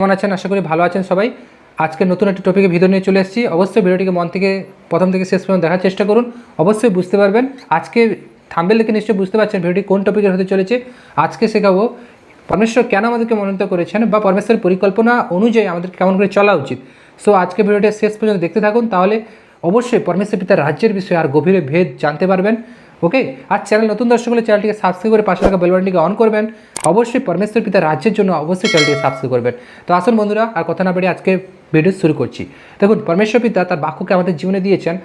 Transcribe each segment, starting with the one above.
কেমন আছেন? আশা করি ভালো আছেন সবাই। আজকে নতুন একটি টপিকে ভিডিও নিয়ে চলে এসেছি। অবশ্যই ভিডিওটিকে মন থেকে, প্রথম থেকে শেষ পর্যন্ত দেখার চেষ্টা করুন। অবশ্যই বুঝতে পারবেন। আজকে থাম্বেল দেখে নিশ্চয়ই বুঝতে পারছেন ভিডিওটি কোন টপিকের হতে চলেছে। আজকে শেখাবো পরমেশ্বর কেন আমাদেরকে মনোনীত করেছেন বা পরমেশ্বরের পরিকল্পনা অনুযায়ী আমাদের কেমন করে চলা উচিত। সো আজকে ভিডিওটি শেষ পর্যন্ত দেখতে থাকুন। তাহলে অবশ্যই পরমেশ্বর পিতার রাজ্যের বিষয়ে আর গভীরে ভেদ জানতে পারবেন। ওকে আর চ্যানেল নতুন দর্শক হলে চ্যানেলটিকে সাবস্ক্রাইব করে পাশে থাকা বেলবাটনটিকে অন করবেন। অবশ্যই পরমেশ্বর পিতা রাজ্যের জন্য অবশ্যই চ্যানেলটিকে সাবস্ক্রাইব করবেন। তো আসুন বন্ধুরা, আর কথা না বেরিয়ে আজকে ভিডিও শুরু করছি। দেখুন পরমেশ্বর পিতা তার বাক্যকে আমাদের জীবনে দিয়েছেন।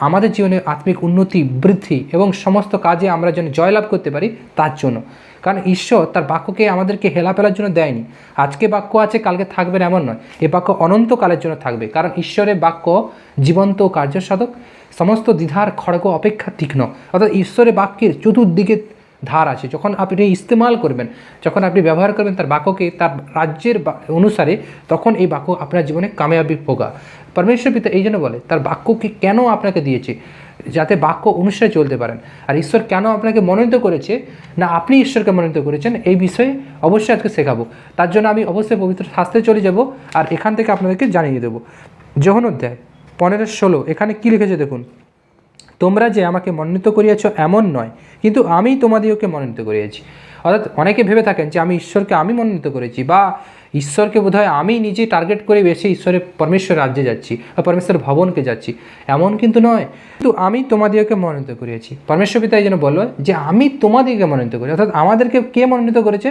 আমাদের জীবনে আত্মিক উন্নতি, বৃদ্ধি এবং সমস্ত কাজে আমরা যেন জয়লাভ করতে পারি, তার জন্য। কারণ ঈশ্বর তার বাক্যকে আমাদেরকে হেলা ফেলার জন্য দেয়নি। আজকে বাক্য আছে, কালকে থাকবে না, এমন নয়। এ বাক্য অনন্তকালের জন্য থাকবে। কারণ ঈশ্বরের বাক্য জীবন্ত কার্যসাধক, সমস্ত দ্বিধার খড়গ অপেক্ষা তীক্ষ্ণ। অর্থাৎ ঈশ্বরের বাক্যের চতুর্দিকে ধার আছে। যখন আপনি ইস্তেমাল করবেন, যখন আপনি ব্যবহার করবেন তার বাক্যকে, তার রাজ্যের অনুসারে, তখন এই বাক্য আপনার জীবনে কামিয়াবি পোগা পরমেশ্বর পিতা এই জন্য বলে, তার বাক্যকে কেন আপনাকে দিয়েছে? যাতে বাক্য অনুসারে চলতে পারেন। আর ঈশ্বর কেন আপনাকে মনোনীত করেছে? না, আপনি ঈশ্বরকে মনোনীত করেছেন, এই বিষয়ে অবশ্যই আজকে শেখাবো। তার জন্য আমি অবশ্যই পবিত্র শাস্ত্রে চলে যাব, আর এখান থেকে আপনাদেরকে জানিয়ে দেবো। যখন অধ্যায় পনেরো ষোলো, এখানে কী লিখেছে দেখুন? তোমরা যে আমাকে মনোনীত করিয়াছ এমন নয়, কিন্তু আমি তোমাদিওকে মনোনীত করিয়াছি। অর্থাৎ অনেকে ভেবে থাকেন যে আমি ঈশ্বরকে আমি মনোনীত করেছি বা ঈশ্বরকে বোধহয় আমি নিজে টার্গেট করে বেশি ঈশ্বরের পরমেশ্বর রাজ্যে যাচ্ছি বা পরমেশ্বর ভবনকে যাচ্ছি, এমন কিন্তু নয়। কিন্তু আমি তোমাদিওকে মনোনীত করিয়েছি। পরমেশ্বর পিতা এই জন্য বলল যে আমি তোমাদিকে মনোনীত করি, অর্থাৎ আমাদেরকে কে মনোনীত করেছে?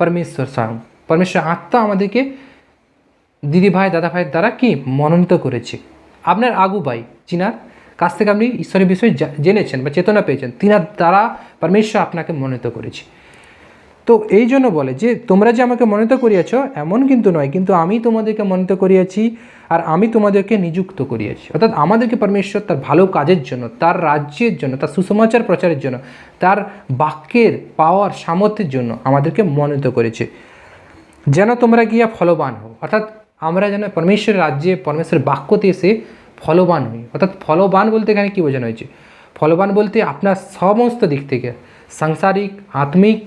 পরমেশ্বর স্বয়ং। পরমেশ্বর আত্মা আমাদেরকে দিদি ভাই দাদা ভাইয়ের দ্বারা কি মনোনীত করেছে? আপনার আগু ভাই, চিনার? কাছ থেকে আপনি ঈশ্বরের বিষয়ে জেনেছেন বা চেতনা পেয়েছেন তিনার দ্বারা পরমেশ্বর আপনাকে মনোনীত করেছে। তো এই জন্য বলে যে, তোমরা যে আমাকে মনোনীত করিয়াছ, এমন কিন্তু নয়, কিন্তু আমি তোমাদেরকে মনোনীত করিয়াছি আর আমি তোমাদেরকে নিযুক্ত করিয়াছি। অর্থাৎ আমাদেরকে পরমেশ্বর তার ভালো কাজের জন্য, তার রাজ্যের জন্য, তার সুসমাচার প্রচারের জন্য, তার বাক্যের পাওয়ার সামর্থ্যের জন্য আমাদেরকে মনোনীত করেছে। যেন তোমরা গিয়া ফলবান হও। অর্থাৎ আমরা যেন পরমেশ্বরের রাজ্যে, পরমেশ্বরের বাক্যতে এসে ফলবান হই। অর্থাৎ ফলবান বলতে এখানে কী বোঝানো হয়েছে? ফলবান বলতে আপনার সমস্ত দিক থেকে, সাংসারিক, আত্মিক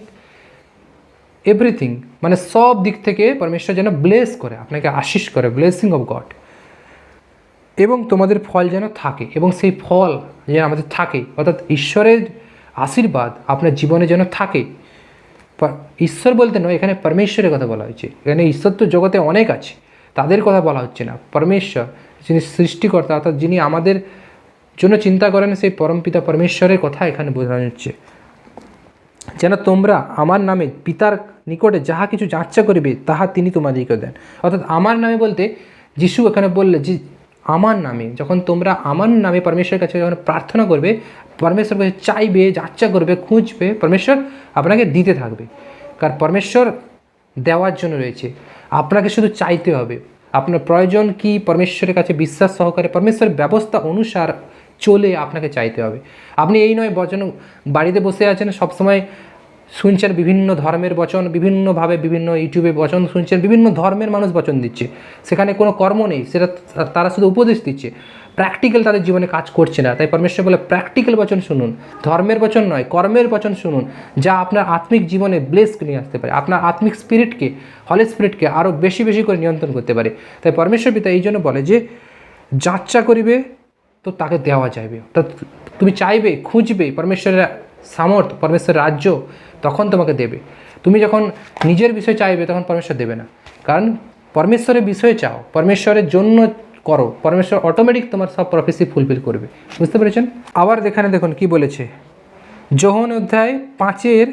এভরিথিং মানে সব দিক থেকে পরমেশ্বর যেন ব্লেস করে, আপনাকে আশিস করে ব্লেসিং অফ গড এবং তোমাদের ফল যেন থাকে, এবং সেই ফল যেন আমাদের থাকে, অর্থাৎ ঈশ্বরের আশীর্বাদ আপনার জীবনে যেন থাকে। ঈশ্বর বলতে নয়, এখানে পরমেশ্বরের কথা বলা হয়েছে। এখানে ঈশ্বর তো জগতে অনেক আছে, তাদের কথা বলা হচ্ছে না। পরমেশ্বর যিনি সৃষ্টিকর্তা, অর্থাৎ যিনি আমাদের জন্য চিন্তা করেন, সেই পরমপিতা পরমেশ্বরের কথা এখানে বোঝানো হচ্ছে। যেন তোমরা আমার নামে পিতার নিকটে যাহা কিছু যাচ্ছা করিবে, তাহা তিনি তোমাদেরকে দেন। অর্থাৎ আমার নামে বলতে যিশু এখানে বললে যে, আমার নামে, যখন তোমরা আমার নামে পরমেশ্বরের কাছে যখন প্রার্থনা করবে, পরমেশ্বর কাছে চাইবে, যাচ্ছা করবে, খুঁজবে, পরমেশ্বর আপনাকে দিতে থাকবে। কারণ পরমেশ্বর দেওয়ার জন্য রয়েছে। আপনাকে শুধু চাইতে হবে। আপনার প্রয়োজন কি? পরমেশ্বরের কাছে বিশ্বাস সহকারে পরমেশ্বরের ব্যবস্থা অনুসার চলে আপনাকে চাইতে হবে। আপনি এই নয় বচন বাড়িতে বসে আছেন, সবসময় শুনছেন বিভিন্ন ধর্মের বচন, বিভিন্নভাবে বিভিন্ন ইউটিউবে বচন শুনছেন, বিভিন্ন ধর্মের মানুষ বচন দিচ্ছে। সেখানে কোনো কর্ম নেই, সেটা তারা শুধু উপদেশ দিচ্ছে। প্র্যাকটিক্যাল তাদের জীবনে কাজ করছে না। তাই পরমেশ্বর বলে প্র্যাকটিক্যাল বচন শুনুন। ধর্মের বচন নয়, কর্মের বচন শুনুন, যা আপনার আত্মিক জীবনে ব্লেস নিয়ে আসতে পারে। আপনার আত্মিক স্পিরিটকে হলে স্পিরিটকে আরও বেশি বেশি করে নিয়ন্ত্রণ করতে পারে। তাই পরমেশ্বর পিতা এই জন্য বলে যে, যাচ্চা করিবে, তো তাকে দেওয়া যাবে অর্থাৎ তুমি চাইবে, খুঁজবে, পরমেশ্বরের সামর্থ্য, পরমেশ্বর রাজ্য তখন তোমাকে দেবে। তুমি যখন নিজের বিষয় চাইবে তখন পরমেশ্বর দেবে না। কারণ পরমেশ্বরের বিষয়ে চাও, পরমেশ্বরের জন্য করো, পরমেশ্বর অটোমেটিক তোমার সব প্রফেসি ফুলফিল করবে। বুঝতে পেরেছেন? আবার এখানে দেখুন কি বলেছে। যোহন অধ্যায় পাঁচের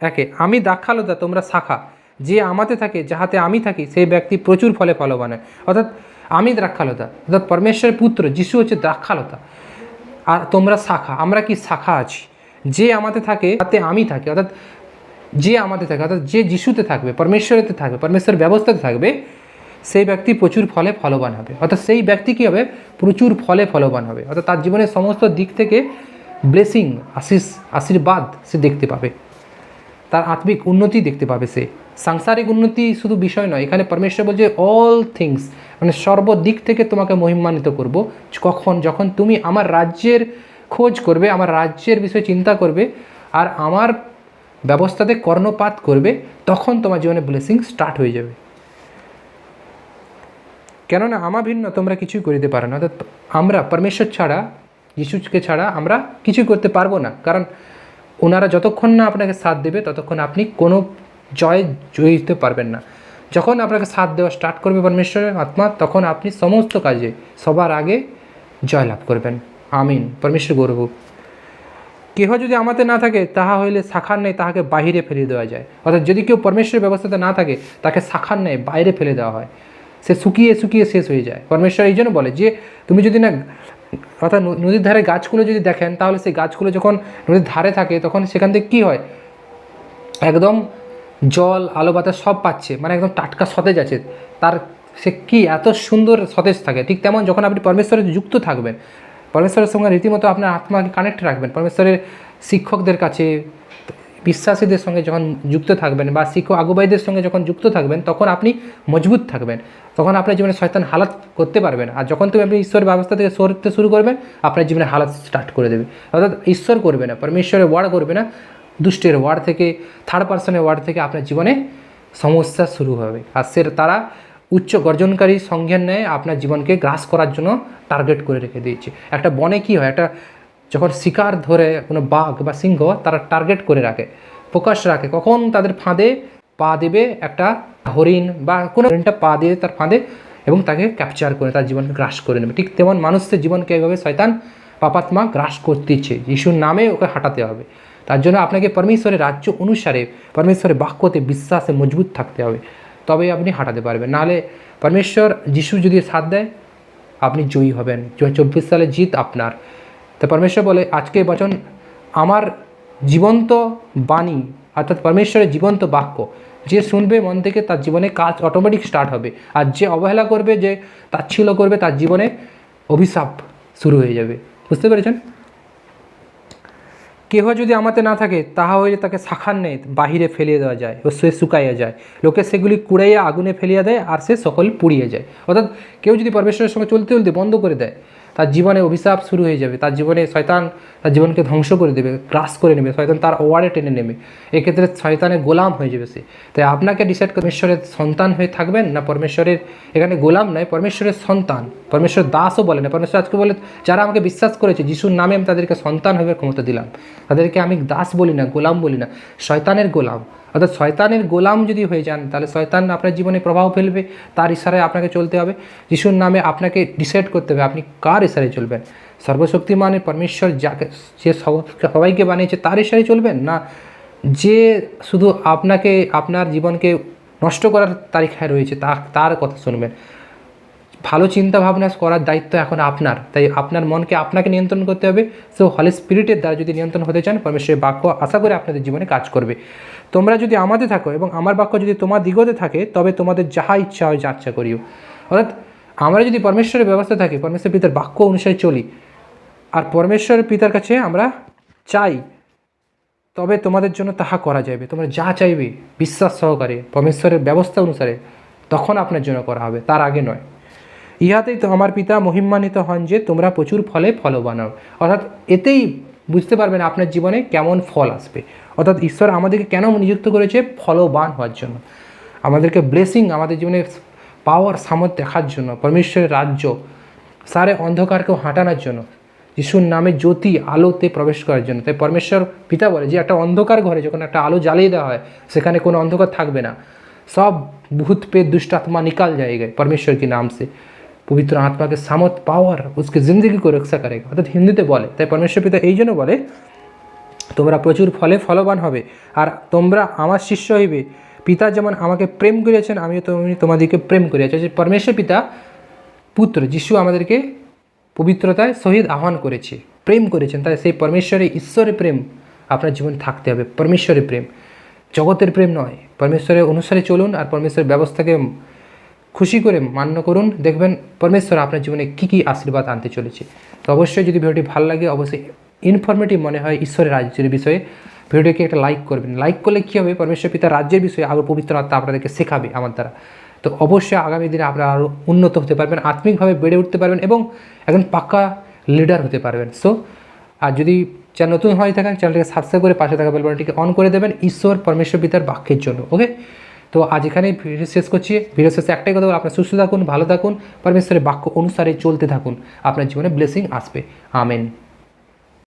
একে, আমি দাক্ষালতা, তোমরা শাখা। যে আমাতে থাকে, যাহাতে আমি থাকি, সেই ব্যক্তি প্রচুর ফলে ফলবান হয়। অর্থাৎ আমি দ্রাক্ষালতা অর্থাৎ পরমেশ্বরের পুত্র, যিশু হচ্ছে দ্রাক্ষালতা আর তোমরা শাখা, আমরা কি শাখা আছি? যে আমাতে থাকে, তাতে আমি থাকি। অর্থাৎ যে আমাদের থাকে, অর্থাৎ যে যিশুতে থাকবে, পরমেশ্বরেতে থাকবে, পরমেশ্বরের ব্যবস্থাতে থাকবে, সেই ব্যক্তি প্রচুর ফলে ফলবান হবে। অর্থাৎ সেই ব্যক্তি কী হবে? প্রচুর ফলে ফলবান হবে। অর্থাৎ তার জীবনের সমস্ত দিক থেকে ব্লেসিং, আশিস, আশীর্বাদ সে দেখতে পাবে। তার আত্মিক উন্নতি দেখতে পাবে সে। সাংসারিক উন্নতি শুধু বিষয় নয়, এখানে পরমেশ্বর বলছে অল থিংস মানে সর্বদিক থেকে তোমাকে মহিমান্বিত করব। কখন? যখন তুমি আমার রাজ্যের খোঁজ করবে, আমার রাজ্যের বিষয়ে চিন্তা করবে আর আমার ব্যবস্থাতে কর্ণপাত করবে, তখন তোমার জীবনে ব্লেসিং স্টার্ট হয়ে যাবে। কেননা আমার ভিন্ন, তোমরা কিছুই করিতে পারো না। অর্থাৎ আমরা, পরমেশ্বর ছাড়া, যিশুকে ছাড়া আমরা কিছুই করতে পারব না। কারণ ওনারা যতক্ষণ না আপনাকে সাথ দেবে, ততক্ষণ আপনি কোনো জয় জয়ী পারবেন না। যখন আপনাকে সাথ দেওয়া স্টার্ট করবে পরমেশ্বরের আত্মা, তখন আপনি সমস্ত কাজে সবার আগে জয় লাভ করবেন। আমিন, পরমেশ্বর গৌরব। কেহ যদি আমাতে না থাকে, তাহা হইলে শাখার নেই তাহাকে বাহিরে ফেলে দেওয়া যায়। অর্থাৎ যদি কেউ পরমেশ্বরের ব্যবস্থাতে না থাকে, তাকে শাখার নেই বাইরে ফেলে দেওয়া হয়। সে শুকিয়ে শুকিয়ে শেষ হয়ে যায়। পরমেশ্বর এই জন্য বলে যে, তুমি যদি না, অর্থাৎ নদীর ধারে গাছগুলো যদি দেখেন, তাহলে সেই গাছগুলো যখন নদীর ধারে থাকে, তখন সেখান থেকে কী হয়? একদম জল, আলো, বাতাস সব পাচ্ছে। মানে একদম টাটকা সতেজ আছে। তার সে কি এত সুন্দর সতেজ থাকে। ঠিক তেমন যখন আপনি পরমেশ্বরের যুক্ত থাকবেন পরমেশ্বরের সঙ্গে রীতিমতো আপনার আত্মাকে কানেক্ট রাখবেন। পরমেশ্বরের শিক্ষকদের কাছে, বিশ্বাসীদের সঙ্গে যখন যুক্ত থাকবেন বা শিক্ষক আগুবাইদের সঙ্গে যখন যুক্ত থাকবেন, তখন আপনি মজবুত থাকবেন। তখন আপনার জীবনে শয়তান হালাত করতে পারবেন। আর যখন তুমি আপনি ঈশ্বরের ব্যবস্থা থেকে সরতে শুরু করবেন, আপনার জীবনে হালাত স্টার্ট করে দেবে। অর্থাৎ ঈশ্বর করবে না, পরমেশ্বরের ওয়ার্ড করবে না, দুষ্টের ওয়ার্ড থেকে থার্ড পার্সনের ওয়ার্ড থেকে আপনার জীবনে সমস্যা শুরু হবে। আর সে তারা উচ্চ গর্জনকারী সংজ্ঞান নেয়, আপনার জীবনকে গ্রাস করার জন্য টার্গেট করে রেখে দিয়েছে। একটা বনে কি হয়, একটা যখন শিকার ধরে কোনো বাঘ বা সিংহ, তারা টার্গেট করে রাখে, ফোকাস রাখে, কখন তাদের ফাঁদে পা দেবে একটা হরিণ বা কোনো হরিণটা পা দিয়ে তার ফাঁদে এবং তাকে ক্যাপচার করে, তার জীবনকে গ্রাস করে নেবে। ঠিক তেমন মানুষের জীবনকে এইভাবে শয়তান পাপাত্মা গ্রাস করতেছে। যিশুর নামে ওকে হাঁটাতে হবে। তার জন্য আপনাকে পরমেশ্বরের রাজ্য অনুসারে, পরমেশ্বরের বাক্যতে বিশ্বাসে মজবুত থাকতে হবে। তবেই আপনি হাঁটাতে পারবেন। নাহলে পরমেশ্বর যিশু যদি সাথ দেয়, আপনি জয়ী হবেন। চব্বিশ সালে জিত আপনার। তো পরমেশ্বর বলে, আজকে বচন, আমার জীবন্ত বাণী, অর্থাৎ পরমেশ্বরের জীবন্ত বাক্য, যে শুনবে মন থেকে তার জীবনে কাজ অটোমেটিক স্টার্ট হবে। আর যে অবহেলা করবে, যে তাচ্ছিল্য করবে, তার জীবনে অভিশাপ শুরু হয়ে যাবে। বুঝতে পেরেছেন? কেহ যদি আমাতে না থাকে, তাহা হইলে তাকে শাখার নেই, বাহিরে ফেলিয়ে দেওয়া যায়, ও সে শুকাইয়া যায়। লোকে সেগুলি কুড়াইয়া আগুনে ফেলিয়া দেয়, আর সে সকল পুড়িয়ে যায়। অর্থাৎ কেউ যদি পরমেশ্বরের সঙ্গে চলতে চলতে বন্ধ করে দেয় তার জীবনে অভিশাপ শুরু হয়ে যাবে, তার জীবনে শয়তান তার জীবনকে ধ্বংস করে দেবে, গ্রাস করে নেবে, শয়তান তার ওয়ার্ডে টেনে নেবে। এক্ষেত্রে শয়তানের গোলাম হয়ে যাবে সে। তাই আপনাকে ডিসাইড পরমেশ্বরের সন্তান হয়ে থাকবেন না পরমেশ্বরের, এখানে গোলাম নয়, পরমেশ্বরের সন্তান। পরমেশ্বর দাসও বলে না, পরমেশ্বর আজকে বলে, যারা আমাকে বিশ্বাস করেছে, যিশুর নামে আমি তাদেরকে সন্তান হয়ে ক্ষমতা দিলাম। তাদেরকে আমি দাস বলি না, গোলাম বলি না, শয়তানের গোলাম। অর্থাৎ শয়তানের গোলাম যদি হয়ে যান, তাহলে শয়তান আপনার জীবনে প্রভাব ফেলবে, তার ইশারায় আপনাকে চলতে হবে। যিশুর নামে আপনাকে ডিসাইড করতে হবে, আপনি কার ইশারায় চলবেন? সর্বশক্তিমানের পরমেশ্বর যাকে, যে সব- সবাইকে বানিয়েছে, তার ইশারায় চলবেন? না, যে শুধু আপনাকে, আপনার জীবনকে নষ্ট করার তালিকায় রয়েছে, তা তার কথা শুনবেন। ভালো চিন্তা ভাবনা করার দায়িত্ব এখন আপনার। তাই আপনার মনকে আপনাকে নিয়ন্ত্রণ করতে হবে। সো হলি স্পিরিটের দ্বারা যদি নিয়ন্ত্রণ হতে চান, পরমেশ্বরের বাক্য আশা করে আপনাদের জীবনে কাজ করবে। তোমরা যদি আমাদের থাকো এবং আমার বাক্য যদি তোমার দিগতে থাকে, তবে তোমাদের যাহা ইচ্ছা হয় যাচ্ছা করিও। অর্থাৎ আমরা যদি পরমেশ্বরের ব্যবস্থা থাকে, পরমেশ্বর পিতার বাক্য অনুসারে চলি, আর পরমেশ্বরের পিতার কাছে আমরা চাই, তবে তোমাদের জন্য তাহা করা যাবে তোমরা যা চাইবে, বিশ্বাস সহকারে, পরমেশ্বরের ব্যবস্থা অনুসারে তখন আপনার জন্য করা হবে, তার আগে নয়। ইহাতেই তো আমার পিতা মহিমান্বিত হন যে তোমরা প্রচুর ফলে ফলবান অর্থাৎ এতেই বুঝতে পারবেন আপনার জীবনে কেমন ফল আসবে। অর্থাৎ ঈশ্বর আমাদেরকে কেন নিযুক্ত করেছে? ফলবান হওয়ার জন্য। আমাদেরকে ব্লেসিং আমাদের জীবনে পাওয়ার সামর্থ্য দেখার জন্য, পরমেশ্বরের রাজ্য, সারে অন্ধকারকেও হাঁটানোর জন্য, যিশুর নামে জ্যোতি আলোতে প্রবেশ করার জন্য। তাই পরমেশ্বর পিতা বলে যে, একটা অন্ধকার ঘরে যখন একটা আলো জ্বালিয়ে দেওয়া হয়, সেখানে কোনো অন্ধকার থাকবে না। সব ভূত পেয়ে দুষ্টাত্মা নিকাল জায়গায়, পরমেশ্বর কি নামসে পবিত্র আত্মাকে সামত পাওয়ার, উসকে জিন্দগি को রক্ষা করেगा অর্থাৎ হিন্দিতে বলে, তাই পরমেশ্বর পিতা এই জন্য বলে, তোমরা প্রচুর ফলে ফলবান হবে, আর তোমরা আমার শিষ্য হইবে। পিতা যেমন আমাকে প্রেম করিয়াছেন, আমিও তুমি তোমাদেরকে প্রেম করিয়াছি। যে পরমেশ্বর পিতা পুত্র যিশু আমাদেরকে পবিত্রতায় সহিত আহ্বান করেছে, প্রেম করেছেন। তাই সেই পরমেশ্বরের ঈশ্বরের প্রেম আপনার জীবন থাকতে হবে, পরমেশ্বরের প্রেম। জগতের প্রেম নয়, পরমেশ্বরের অনুসারে চলুন, আর পরমেশ্বরের ব্যবস্থাকে খুশি করে মান্য করুন। দেখবেন পরমেশ্বর আপনার জীবনে কী কী আশীর্বাদ আনতে চলেছে। তো অবশ্যই যদি ভিডিওটি ভালো লাগে, অবশ্যই ইনফরমেটিভ মনে হয় ঈশ্বরের রাজ্যের বিষয়ে। ভিডিওকে একটা লাইক করবেন। লাইক করলে কী হবে? পরমেশ্বর পিতার রাজ্যের বিষয়ে আরও পবিত্র আত্মা আপনাদেরকে শেখাবে আমার দ্বারা। তো অবশ্যই আগামী দিনে আপনারা আরও উন্নত হতে পারবেন, আত্মিকভাবে বেড়ে উঠতে পারবেন এবং একজন পাক্কা লিডার হতে পারবেন। সো আর যদি চ্যানেল নতুন হয়ে থাকেন, চ্যানেলটিকে সাবস্ক্রাইব করে পাশে থাকা বেলবনটিকে অন করে দেবেন, ঈশ্বর পরমেশ্বর পিতার বাক্যের জন্য। ওকে তো আজ এখানেই ভিডিও শেষ করছি। ভিডিও শেষ একটাই কথা বলব, আপনার সুস্থ থাকুন ভালো থাকুন পরমেশ্বরের বাক্য অনুসারে চলতে থাকুন। আপনার জীবনে ব্লেসিং আসবে। আমেন।